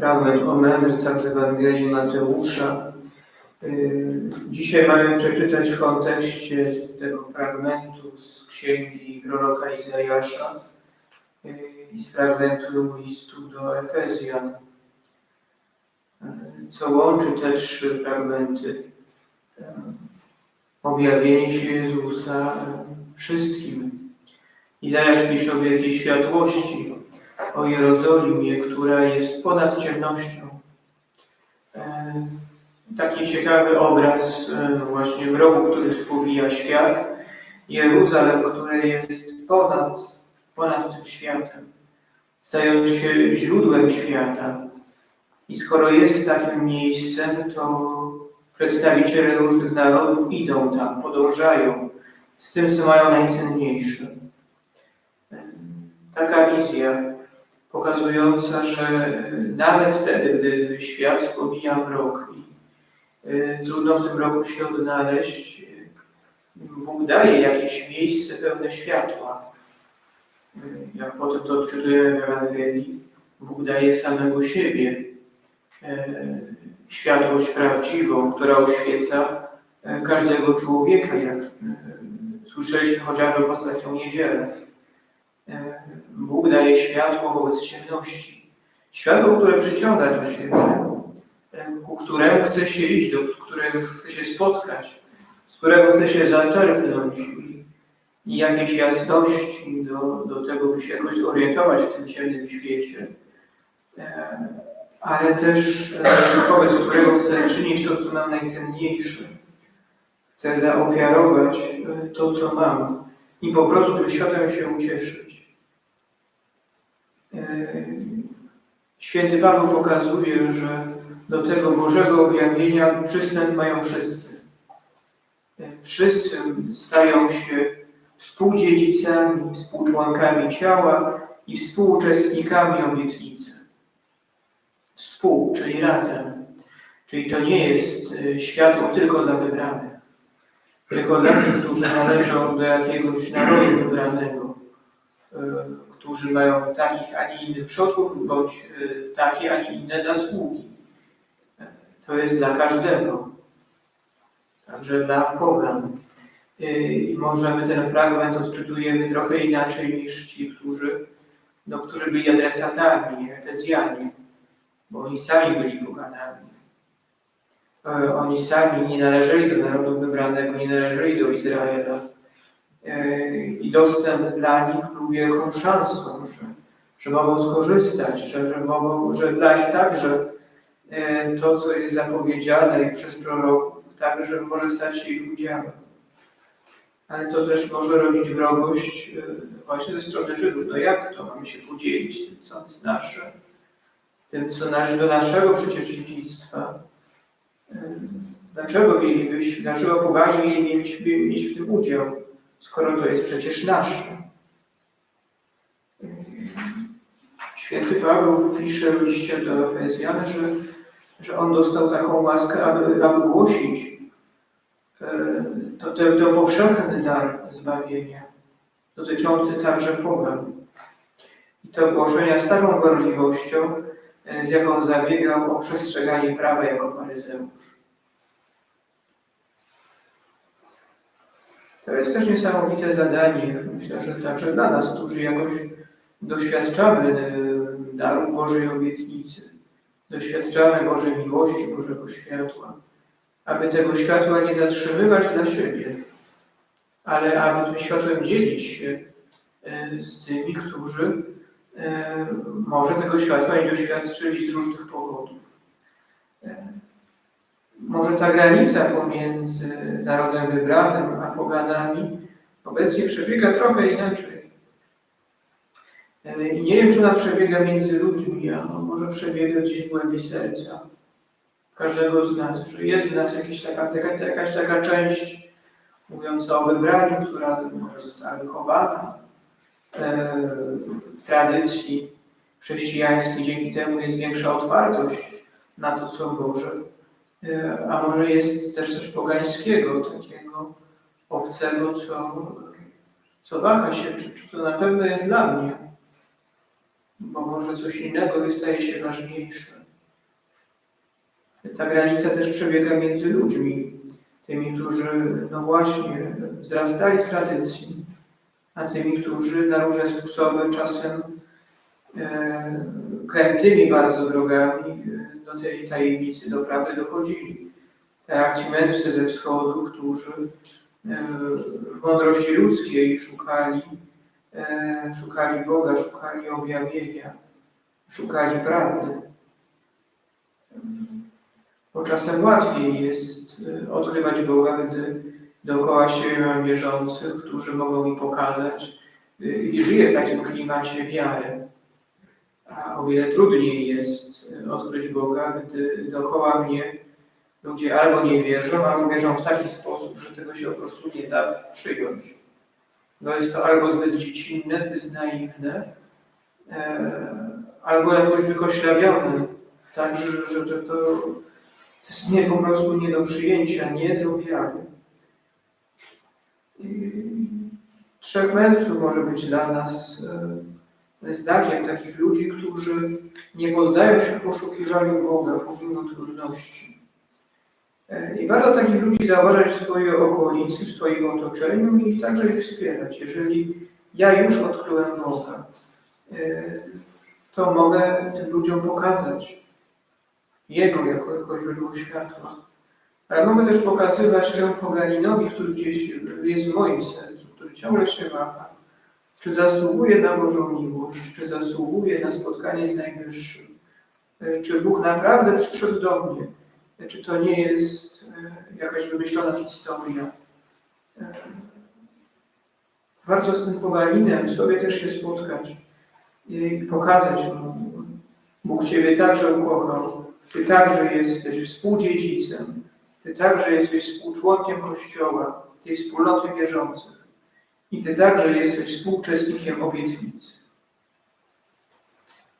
fragment o mędrcach z Ewangelii Mateusza. Yy, Dzisiaj mamy przeczytać w kontekście tego fragmentu z księgi proroka Izajasza yy, i z fragmentu listu do Efezjan, yy, co łączy te trzy fragmenty. Objawienie się Jezusa wszystkim. Izajasz pisze o wielkiej światłości, o Jerozolimie, która jest ponad ciemnością. E, Taki ciekawy obraz e, właśnie mroku, który spowija świat, Jeruzalem, które jest ponad, ponad tym światem, stając się źródłem świata. I skoro jest takim miejscem, to przedstawiciele różnych narodów idą tam, podążają z tym, co mają najcenniejsze. E, Taka wizja pokazująca, że nawet wtedy, gdy świat spomina mrok i y, trudno w tym roku się odnaleźć, y, Bóg daje jakieś miejsce pełne światła. Y, Jak potem to odczytujemy w Ewangelii, Bóg daje samego siebie, y, światłość prawdziwą, która oświeca y, każdego człowieka, jak y, słyszeliśmy chociażby w ostatnią niedzielę. E, Bóg daje światło wobec ciemności. Światło, które przyciąga do siebie, e, ku któremu chce się iść, do którego chce się spotkać, z którego chce się zaczerpnąć i, jakiejś jasności do, do tego, by się jakoś zorientować w tym ciemnym świecie. E, Ale też wobec którego chce przynieść to, co mam najcenniejsze. Chcę zaofiarować to, co mam i po prostu tym światem się ucieszyć. E, Święty Paweł pokazuje, że do tego Bożego objawienia przystęp mają wszyscy. E, Wszyscy stają się współdziedzicami, współczłonkami ciała i współuczestnikami obietnicy. Współ, czyli razem. Czyli to nie jest e, światło tylko dla wybranych tylko dla tych, którzy należą do jakiegoś narodu wybranego, którzy mają takich, a nie innych przodków, bądź y, takie, a nie inne zasługi. To jest dla każdego, także dla pogan. Y, I możemy ten fragment odczytujemy trochę inaczej niż ci, którzy, no, którzy byli adresatami, Efezjanie, bo oni sami byli poganami. Oni sami nie należeli do narodu wybranego, nie należeli do Izraela. E, I dostęp dla nich był wielką szansą, że, że mogą skorzystać, że, że, mogą, że dla nich także e, to, co jest zapowiedziane i przez proroków, także może stać się ich udziałem. Ale to też może rodzić wrogość e, właśnie ze strony Żydów. No jak to mamy się podzielić tym, co jest nasze, tym, co należy do naszego przecież dziedzictwa? Dlaczego mielibyśmy, dlaczego pogani mieli mieć, mieć w tym udział, skoro to jest przecież nasze? Święty Paweł pisze w liście do Efezjan, że, że on dostał taką łaskę, aby, aby głosić e, to, to, to powszechny dar zbawienia, dotyczący także pogan. I to głoszenia z taką gorliwością, e, z jaką zabiegał o przestrzeganie prawa jako faryzeusz. To jest też niesamowite zadanie, myślę, że także dla nas, którzy jakoś doświadczamy e, daru Bożej obietnicy, doświadczamy Bożej miłości, Bożego światła, aby tego światła nie zatrzymywać dla siebie, ale aby tym światłem dzielić się e, z tymi, którzy e, może tego światła nie doświadczyli z różnych powodów. Może ta granica pomiędzy narodem wybranym a poganami obecnie przebiega trochę inaczej. I nie wiem, czy ona przebiega między ludźmi, a może przebiega gdzieś w głębi serca każdego z nas, że jest w nas jakaś taka, taka, jakaś taka część mówiąca o wybraniu, która została wychowana e, w tradycji chrześcijańskiej. Dzięki temu jest większa otwartość na to, co Boże. E, A może jest też coś pogańskiego, takiego obcego, co, co waha się, czy, czy to na pewno jest dla mnie, bo może coś innego staje się ważniejsze. Ta granica też przebiega między ludźmi, tymi, którzy, no właśnie, wzrastali w tradycji, a tymi, którzy na różne sposoby, czasem e, krętymi bardzo drogami do tej tajemnicy, do prawdy dochodzili. Tak ci mędrcy ze wschodu, którzy e, w mądrości ludzkiej szukali, e, szukali Boga, szukali objawienia, szukali prawdy. Bo czasem łatwiej jest e, odkrywać Boga, gdy dookoła siebie mam wierzących, którzy mogą mi pokazać i żyję w takim klimacie wiary. A o wiele trudniej jest e, odkryć Boga, gdy dookoła mnie ludzie albo nie wierzą, albo wierzą w taki sposób, że tego się po prostu nie da przyjąć. No jest to albo zbyt dziecinne, zbyt naiwne, e, albo jakoś wykoślawione, tak, że, że, że to, to jest nie, po prostu nie do przyjęcia, nie do wiary. Trzech mędrców może być dla nas e, znakiem takich ludzi, którzy nie poddają się poszukiwaniu Boga pomimo trudności. E, I warto takich ludzi zauważać w swojej okolicy, w swoim otoczeniu i także ich wspierać. Jeżeli ja już odkryłem Boga, e, to mogę tym ludziom pokazać Jego jako, jako źródło światła. Ale mogę też pokazywać temu poganinowi, który gdzieś jest w moim sercu, który ciągle się waha, czy zasługuje na Bożą miłość, czy zasługuje na spotkanie z Najwyższym, E, czy Bóg naprawdę przyszedł do mnie, czy to nie jest e, jakaś wymyślona historia. E, Warto z tym poganinem sobie też się spotkać i pokazać mu, Bóg Ciebie także ukochał, Ty także jesteś współdziedzicem, Ty także jesteś współczłonkiem Kościoła, tej wspólnoty wierzących i Ty także jesteś współuczestnikiem obietnicy.